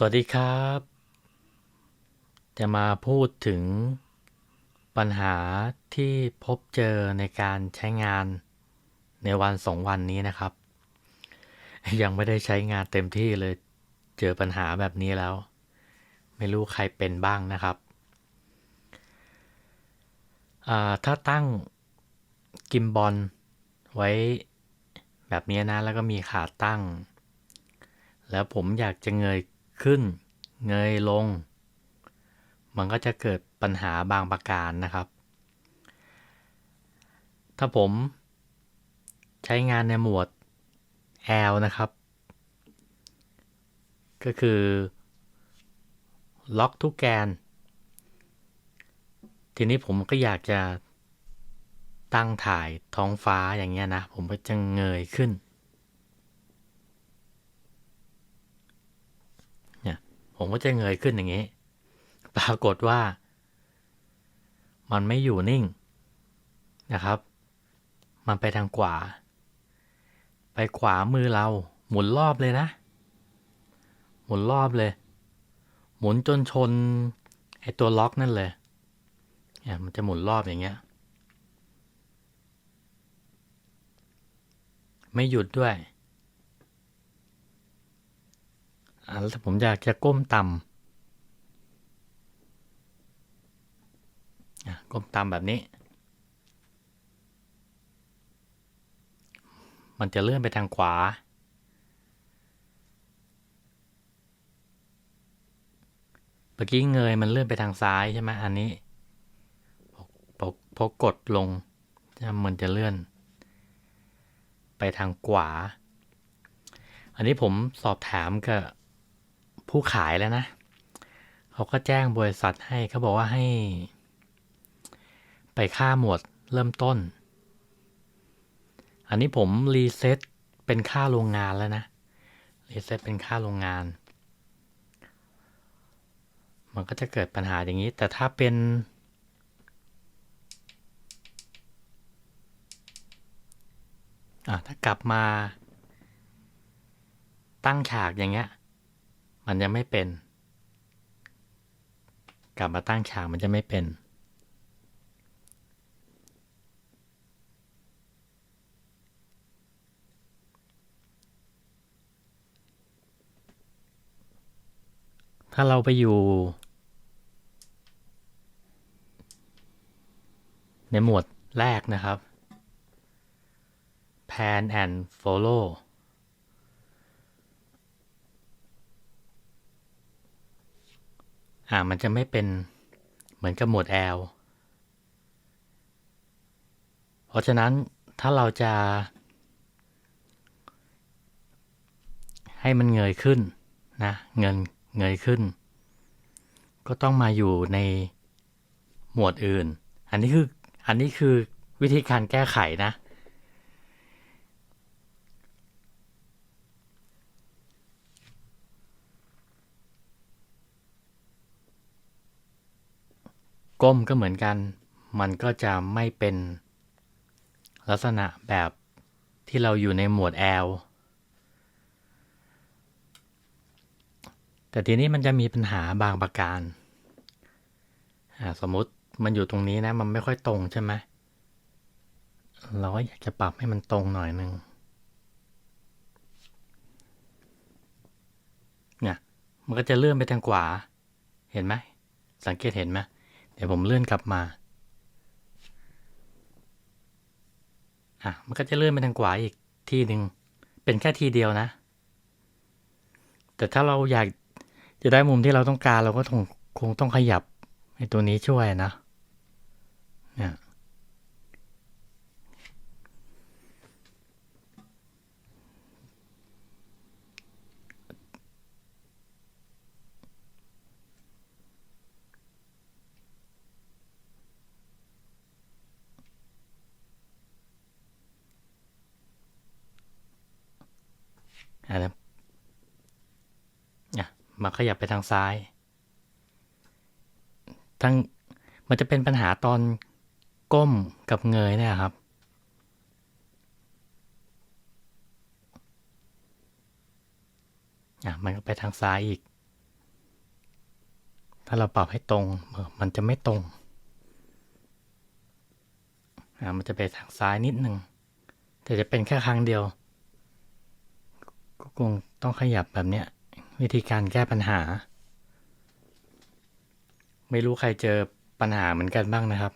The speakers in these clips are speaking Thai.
สวัสดีครับ จะมาพูดถึงปัญหาที่พบเจอในการใช้งานในวันสองวันนี้นะครับ ยังไม่ได้ใช้งานเต็มที่เลย เจอปัญหาแบบนี้แล้ว ไม่รู้ใครเป็นบ้างนะครับ ถ้าตั้งกิมบอลไว้แบบนี้นะ แล้วก็มีขาตั้ง แล้วผมอยากจะเงย ขึ้น เงยลง มันก็จะเกิดปัญหาบางประการนะครับ ถ้าผมใช้งานในหมวด L นะครับ ก็คือ ล็อกทุกแกน ทีนี้ผมก็อยากจะตั้งถ่ายท้องฟ้าอย่างเงี้ยนะ ผมก็จะเงยขึ้น เนี่ย ผมก็จะเงยขึ้นอย่างนี้ ปรากฏว่า มันไม่อยู่นิ่งนะครับ มันไปทางขวา ไปขวามือเรา หมุนรอบเลยนะ หมุนรอบเลย หมุนจนชนไอตัวล็อกนั่นเลยเนี่ยมันจะหมุนรอบอย่างเงี้ย ไม่หยุดด้วยอ่า แล้วถ้าผมอยากจะก้มต่ำก้มต่ำแบบนี้ มันจะเลื่อนไปทางขวา เมื่อกี้เงยมันเลื่อนไปทางซ้ายใช่ไหมอันนี้พอพอกดลงมันจะเลื่อน ไปทางขวา อันนี้ผมสอบถามกับ ผู้ขายแล้วนะ เขาก็แจ้งบริษัทให้เขาบอกว่าให้ ไปค่าหมวดเริ่มต้น อันนี้ผมรีเซ็ตเป็นค่าโรงงานแล้วนะ รีเซ็ตเป็นค่าโรงงาน มันก็จะเกิดปัญหาอย่างนี้ แต่ถ้าเป็น อะถ้ากลับมาตั้งฉากอย่างเงี้ย มันจะไม่เป็น กลับมาตั้งฉากมันจะไม่เป็น ถ้าเราไปอยู่ ในหมวดแรกนะครับ pan and follow อ่ามันจะไม่เป็นเหมือนกับหมวด L เพราะฉะนั้นถ้าเราจะ ให้มันเงยขึ้นนะเงินเงยขึ้น ก็ต้องมาอยู่ในหมวดอื่น อันนี้คืออันนี้คือวิธีการแก้ไขนะ ก้มก็เหมือนกัน มันก็จะไม่เป็น ลักษณะแบบที่เราอยู่ในหมวด L แต่ทีนี้มันจะมีปัญหาบางประการ สมมติมันอยู่ตรงนี้นะ มันไม่ค่อยตรงใช่ไหมเราก็อยากจะปรับให้มันตรงหน่อยหนึ่งเนี่ย มันก็จะเลื่อนไปทางขวา เห็นไหม สังเกตเห็นไหม เดี๋ยวผมเลื่อนกลับมา อะ มันก็จะเลื่อนไปทางขวาอีกทีหนึ่ง เป็นแค่ทีเดียวนะ แต่ถ้าเราอยากจะได้มุมที่เราต้องการเราก็คงคงต้องขยับไอ้ตัวนี้ช่วยนะเนี่ย นนี้อะมาขยับไปทางซ้าย ทั้งมันจะเป็นปัญหาตอนก้มกับเงยเนี่ยครับ อะ มันก็ไปทางซ้ายอีก ถ้าเราปรับให้ตรง มันจะไม่ตรง อ่ามันจะไปทางซ้ายนิดหนึ่ง แต่จะเป็นแค่ครั้งเดียว ก็คงต้องขยับแบบเนี้ย วิธีการแก้ปัญหา ไม่รู้ใครเจอปัญหาเหมือนกันบ้างนะครับ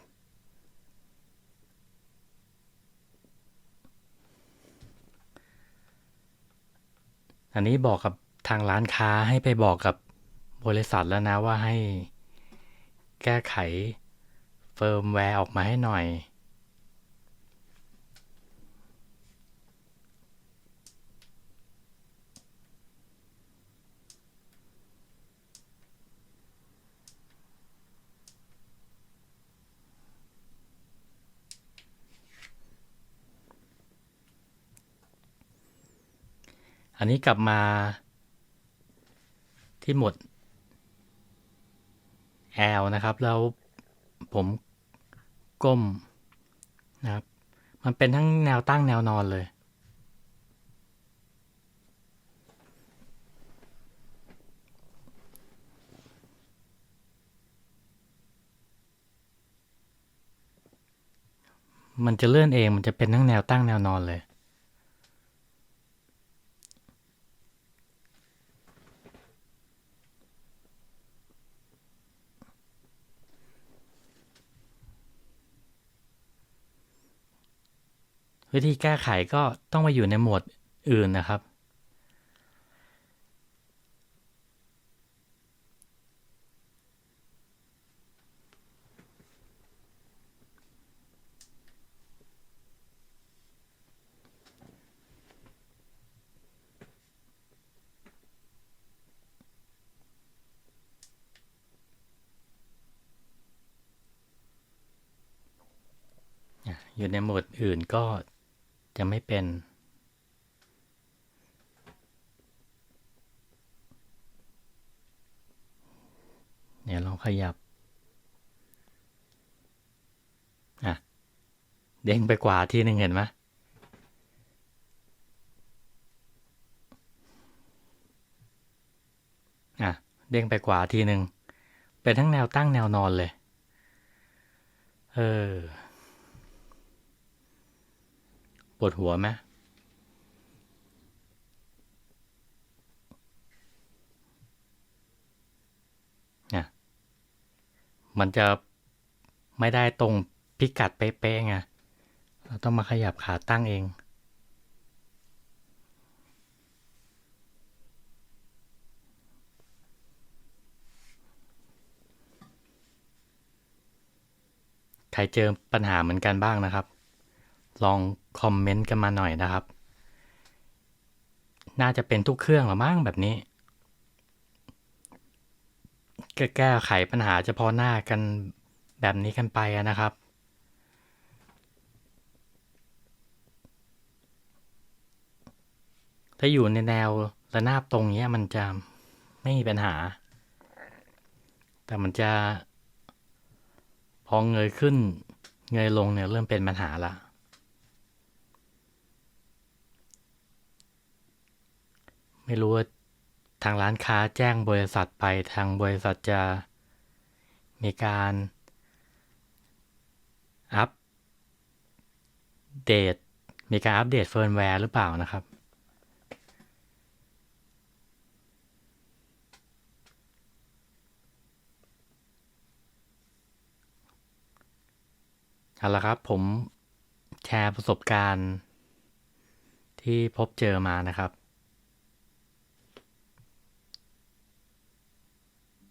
อันนี้บอกกับทางร้านค้าให้ไปบอกกับบริษัทแล้วนะว่าให้แก้ไขเฟิร์มแวร์ออกมาให้หน่อย อันนี้กลับมาที่หมด L นะครับ แล้วผมก้มนะครับ มันเป็นทั้งแนวตั้งแนวนอนเลย มันจะเลื่อนเองมันจะเป็นทั้งแนวตั้งแนวนอนเลย วิธีแก้ไขก็ต้องมาอยู่ในโหมดอื่นนะครับอะอยู่ในโหมดอื่นก็ จะไม่เป็นเดี๋ยวลองขยับ อะ เด้งไปกว่าทีหนึ่งเห็นไหมอะ เด้งไปกว่าทีหนึ่งเป็นทั้งแนวตั้งแนวนอนเลย เออ ปวดหัวไหมเนี่ยมันจะไม่ได้ตรงพิกัดเป๊ะๆไง เราต้องมาขยับขาตั้งเองใครเจอปัญหาเหมือนกันบ้างนะครับ ลองคอมเมนต์กันมาหน่อยนะครับ น่าจะเป็นทุกเครื่องหรือมั้งแบบนี้ แก้ไขปัญหาเฉพาะหน้ากันแบบนี้กันไปนะครับ ถ้าอยู่ในแนวระนาบตรงนี้มันจะไม่มีปัญหา แต่มันจะพอเงยขึ้นเงยลงเนี่ยเริ่มเป็นปัญหาละ ไม่รู้ว่าทางร้านค้าแจ้งบริษัทไปทางบริษัทจะมีการอัปเดต มีการอัปเดตเฟิร์มแวร์หรือเปล่านะครับ เอาละครับผมแชร์ประสบการณ์ที่พบเจอมานะครับ